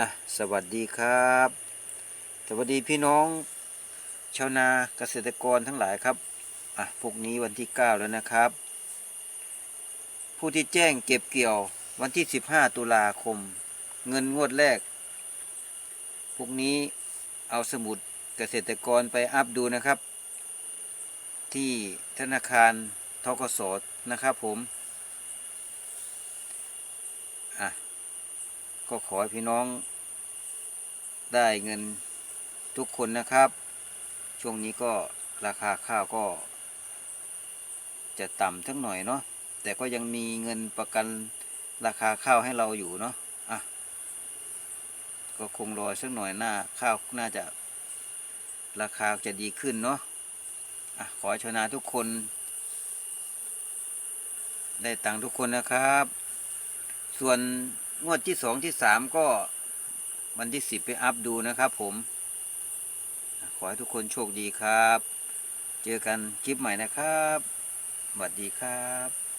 อะสวัสดีครับ สวัสดีพี่น้อง ชาวนาเกษตรกรทั้งหลายครับอะพวกนี้วันที่ 9 แล้วนะครับ ผู้ที่แจ้งเก็บเกี่ยววันที่ 15 ตุลาคม เงินงวดแรก พวกนี้เอาสมุดเกษตรกรไปอัพดูนะครับ ที่ธนาคารทกสนะครับผมอะก็ขอให้พี่น้อง ได้เงินทุกคนนะครับ ช่วงนี้ก็ราคาข้าวก็ จะต่ำทั้งหน่อยเนาะแต่ก็ยังมีเงินประกันราคาข้าวให้เราอยู่เนาะอะก็คงรอสักหน่อยหน้าข้าวน่าจะราคาจะดีขึ้นเนาะอะขอชนาทุกคน ได้ตังทุกคนนะครับ ส่วนงวดที่สองที่สามก็ วันที่สิบไปอัพดูนะครับผม ขอให้ทุกคนโชคดีครับ เจอกันคลิปใหม่นะครับสวัสดีครับ